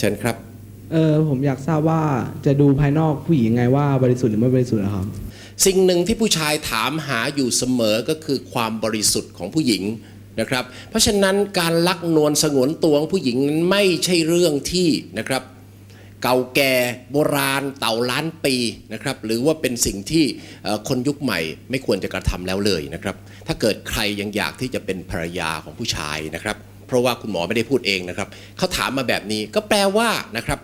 เชิญครับ เออผมอยากทราบว่าจะดูภายนอกผู้หญิงยังไงว่าบริสุทธิ์หรือไม่บริสุทธิ์นะครับ สิ่งหนึ่งที่ผู้ชายถามหาอยู่เสมอก็คือความบริสุทธิ์ของผู้หญิงนะครับ เพราะฉะนั้นการลักนวลสงวนตัวของผู้หญิงนั้นไม่ใช่เรื่องที่นะครับ เก่าแก่โบราณเต่าล้านปีนะครับ หรือว่าเป็นสิ่งที่เอ่อคนยุคใหม่ไม่ควรจะกระทำแล้วเลยนะครับ ถ้าเกิดใครยังอยากที่จะเป็นภรรยาของผู้ชายนะครับ เพราะว่าคุณหมอไม่ได้พูดเองนะครับเขาถามมาแบบนี้ก็แปลว่านะครับ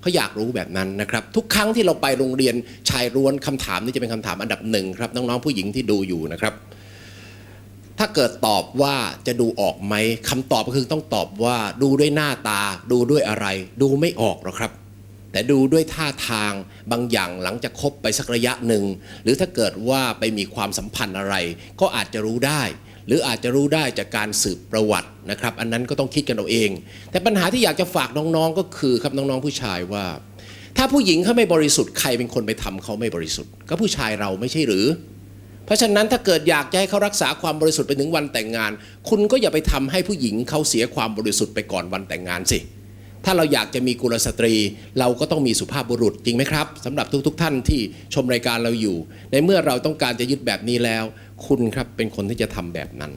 เขาอยากรู้แบบนั้นนะครับ ทุกครั้งที่เราไปโรงเรียนชายล้วนคำถามนี้จะเป็นคำถามอันดับหนึ่งครับน้องๆผู้หญิงที่ดูอยู่นะครับ ถ้าเกิดตอบว่าจะดูออกไหมคำตอบก็คือต้องตอบว่าดูด้วยหน้าตา ดูด้วยอะไร ดูไม่ออกหรอกครับ แต่ดูด้วยท่าทางบางอย่างหลังจากคบไปสักระยะหนึ่งหรือถ้าเกิดว่าไปมีความสัมพันธ์อะไร ก็อาจจะรู้ได้ หรืออาจจะรู้ได้จากการสืบประวัตินะครับ อันนั้นก็ต้องคิดกันเอาเอง แต่ปัญหาที่อยากจะฝากน้องๆก็คือครับน้องๆผู้ชายว่า ถ้าผู้หญิงเขาไม่บริสุทธิ์ใครเป็นคนไปทำเขาไม่บริสุทธิ์ ก็ผู้ชายเราไม่ใช่หรือ เพราะฉะนั้นถ้าเกิดอยากจะให้เขารักษาความบริสุทธิ์ไปถึงวันแต่งงาน คุณก็อย่าไปทำให้ผู้หญิงเขาเสียความบริสุทธิ์ไปก่อนวันแต่งงานสิ ถ้าเราอยากจะมีกุลสตรี เราก็ต้องมีสุภาพบุรุษจริงไหมครับสำหรับทุกๆทท่านที่ชมรายการเราอยู่ ในเมื่อเราต้องการจะยึดแบบนี้แล้ว คุณครับเป็นคนที่จะทำแบบนั้น